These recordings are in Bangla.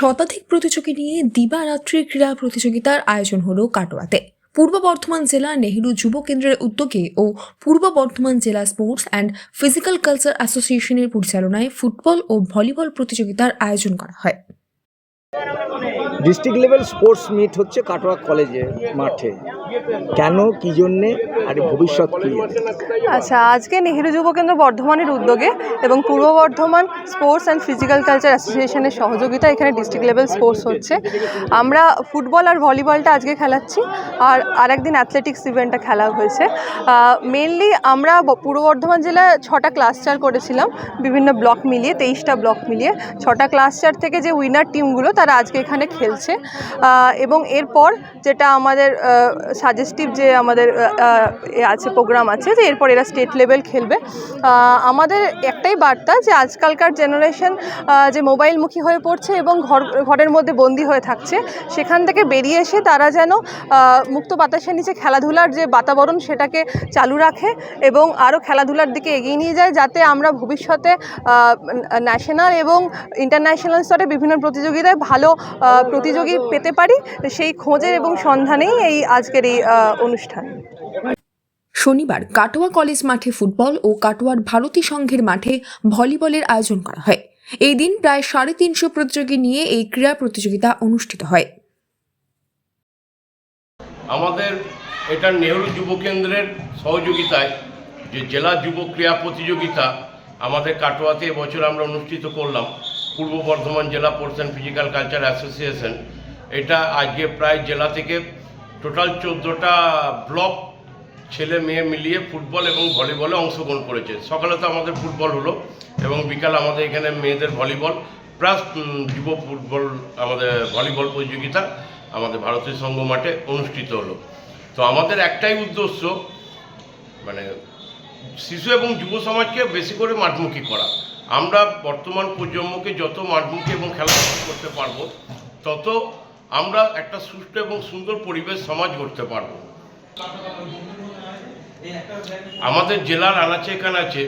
শতাধিক প্রতিযোগী নিয়ে দিবারাত্রি ক্রীড়া প্রতিযোগিতার আয়োজন হলো কাটোয়াতে। পূর্ব বর্ধমান জেলা নেহেরু যুব কেন্দ্রের উদ্যোগে ও পূর্ব বর্ধমান জেলা স্পোর্টস অ্যান্ড ফিজিক্যাল কালচার অ্যাসোসিয়েশনের পরিচালনায় ফুটবল ও ভলিবল প্রতিযোগিতার আয়োজন করা হয়। ডিস্ট্রিক্ট লেভেল স্পোর্টস মিট হচ্ছে কাটোয়া কলেজে মাঠে। কেন, কি জন্যে, আর ভবিষ্যৎ কি? আচ্ছা আজকে নেহেরু যুব কেন্দ্র বর্ধমানের উদ্যোগে এবং Purba Bardhaman sports and physical culture অ্যাসোসিয়েশনের সহযোগিতা এখানে ডিস্ট্রিক্ট লেভেল স্পোর্টস হচ্ছে। আমরা ফুটবল আর ভলিবলটা আজকে খেলাচ্ছি, আর আরেকদিন অ্যাথলেটিক্স ইভেন্টটা খেলা হয়েছে। মেনলি আমরা পূর্ব বর্ধমান জেলায় ছটা ক্লাস্টার করেছিলাম, বিভিন্ন ব্লক মিলিয়ে, তেইশটা ব্লক মিলিয়ে। ছটা ক্লাস্টার থেকে যে উইনার টিমগুলো তারা আজকে এখানে খেলছে। এবং এরপর যেটা আমাদের সাজেস্টিভ যে আমাদের আছে প্রোগ্রাম আছে যে এরপর এরা স্টেট লেভেল খেলবে। আমাদের একটাই বার্তা যে আজকালকার জেনারেশন যে মোবাইলমুখী হয়ে পড়ছে এবং ঘর, ঘরের মধ্যে বন্দি হয়ে থাকছে, সেখান থেকে বেরিয়ে এসে তারা যেন মুক্ত বাতাসের নিচে খেলাধুলার যে বাতাবরণ সেটাকে চালু রাখে এবং আরও খেলাধুলার দিকে এগিয়ে নিয়ে যায় যাতে আমরা ভবিষ্যতে ন্যাশনাল এবং ইন্টারন্যাশনাল স্তরে বিভিন্ন প্রতিযোগিতায় ভালো প্রতিযোগী পেতে পারি সেই খোঁজের এবং সন্ধানেই এই আজকের এই অনুষ্ঠান। শনিবার কাটোয়া কলেজ মাঠে ফুটবল ও কাটোয়ার ভারতী সংঘের মাঠে ভলিবলের আয়োজন করা হয়। এই দিন প্রায় সাড়ে তিনশো প্রতিযোগী নিয়ে এই ক্রীড়া প্রতিযোগিতা অনুষ্ঠিত হয়। আমাদের এটা নেহরু যুব কেন্দ্রের সহযোগিতায় যে জেলা যুব ক্রীড়া প্রতিযোগিতা আমাদের কাটোয়াতে এবছর আমরা অনুষ্ঠিত করলাম পূর্ব বর্ধমান জেলা sports and physical culture association এটা আজকে প্রায় জেলা থেকে টোটাল চোদ্দোটা ব্লক ছেলে মেয়ে মিলিয়ে ফুটবল এবং ভলিবলে অংশগ্রহণ করেছে। সকালে তো আমাদের ফুটবল হলো এবং বিকালে আমাদের এখানে মেয়েদের ভলিবল প্লাস যুব ফুটবল, আমাদের ভলিবল প্রতিযোগিতা আমাদের ভারতীয় সংঘ মাঠে অনুষ্ঠিত হলো। তো আমাদের একটাই উদ্দেশ্য মানে শিশু এবং যুব সমাজকে বেশি করে মাঠমুখী করা। আমরা বর্তমান প্রজন্মকে যত মাঠমুখী এবং খেলাধুলা করতে পারব, তত আমরা একটা সুষ্ঠু এবং সুন্দর পরিবেশ সমাজ গড়তে পারব। আমাদের জেলার আনাচে কানাচে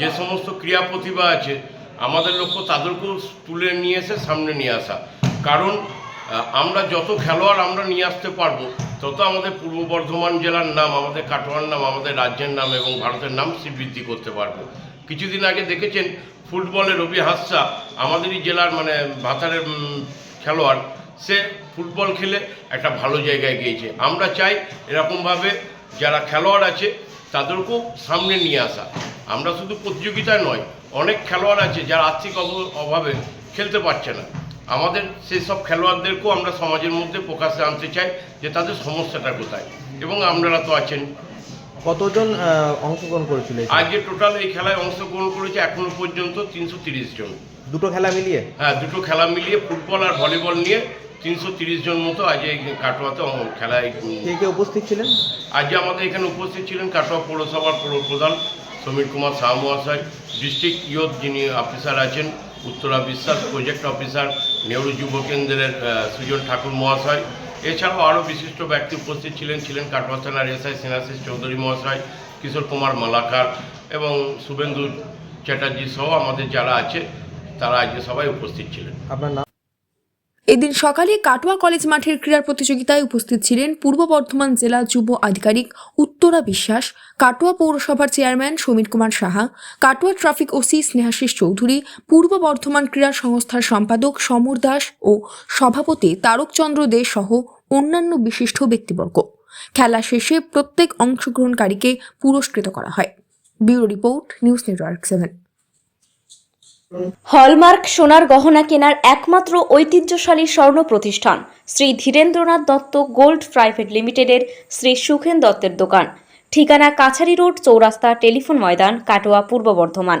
যে সমস্ত ক্রিয়া প্রতিভা আছে, আমাদের লক্ষ্য তাদেরকেও তুলে নিয়ে এসে সামনে নিয়ে আসা। কারণ আমরা যত খেলোয়াড় আমরা নিয়ে আসতে পারব, তত আমাদের পূর্ব বর্ধমান জেলার নাম, আমাদের কাটোয়ার নাম, আমাদের রাজ্যের নাম এবং ভারতের নাম শ্রীবৃদ্ধি করতে পারব। কিছুদিন আগে দেখেছেন ফুটবলে রবি হাসা, আমাদেরই জেলার মানে ভাতারের খেলোয়াড়, সে ফুটবল খেলে একটা ভালো জায়গায় গিয়েছে। আমরা চাই এরকমভাবে যারা খেলোয়াড় আছে, তাদেরকেও সামনে নিয়ে আসা। আমরা শুধু প্রতিযোগিতায় নয়, অনেক খেলোয়াড় আছে যারা আর্থিক অভাবে খেলতে পারছে না। আমাদের সেই সব খেলোয়াড়দেরকেও আমরা সমাজের মধ্যে প্রকাশ্যে আনতে চাই যে তাদের সমস্যাটা কোথায়। এবং আপনারা তো আছেন কতজন অংশগ্রহণ করেছিল আজকে টোটাল এই খেলায় অংশগ্রহণ করেছে এখনও পর্যন্ত তিনশো তিরিশ জন। দুটো খেলা মিলিয়ে? হ্যাঁ দুটো খেলা মিলিয়ে ফুটবল আর ভলিবল নিয়ে তিনশো তিরিশ জন মতো আজ এই কাটোয়াতে খেলায় কে উপস্থিত ছিলেন? আজ আমাদের এখানে উপস্থিত ছিলেন কাটোয়া পৌরসভার পৌর প্রধান সমীর কুমার শাহ মহাশয় ডিস্ট্রিক্ট ইয়ত যিনি অফিসার আছেন উত্তরা বিশ্বাস প্রজেক্ট অফিসার নেহরু যুব কেন্দ্রের সুজন ঠাকুর মহাশয় এছাড়াও আরও বিশিষ্ট ব্যক্তি উপস্থিত ছিলেন ছিলেন কাটোয়া থানার এসআই সেনাশিস চৌধুরী মহাশয় কিশোর কুমার মালাকার এবং শুভেন্দু চ্যাটার্জি সহ আমাদের যারা আছে তারা আজকে সবাই উপস্থিত ছিলেন। আপনার নাম? এদিন সকালে কাটোয়া কলেজ মাঠের ক্রীড়া প্রতিযোগিতায় উপস্থিত ছিলেন পূর্ব বর্ধমান জেলা যুব আধিকারিক উত্তরা বিশ্বাস কাটোয়া পৌরসভার chairman Samir Kumar Saha Katwa traffic OC Snehasish Chowdhury Purba Bardhaman ক্রীড়া সংস্থার সম্পাদক সমর দাস ও সভাপতি তারকচন্দ্র দে সহ অন্যান্য বিশিষ্ট ব্যক্তিবর্গ। খেলা শেষে প্রত্যেক অংশগ্রহণকারীকে পুরস্কৃত করা হয়। Bureau report, news network seven. Hallmark সোনার গহনা কেনার একমাত্র ঐতিহ্যশালী স্বর্ণ প্রতিষ্ঠান শ্রী ধীরেন্দ্রনাথ দত্ত গোল্ড প্রাইভেট লিমিটেডের শ্রী সুখেন দত্তের দোকান। ঠিকানা কাছারি রোড, চৌরাস্তা টেলিফোন ময়দান, কাটোয়া, পূর্ব বর্ধমান।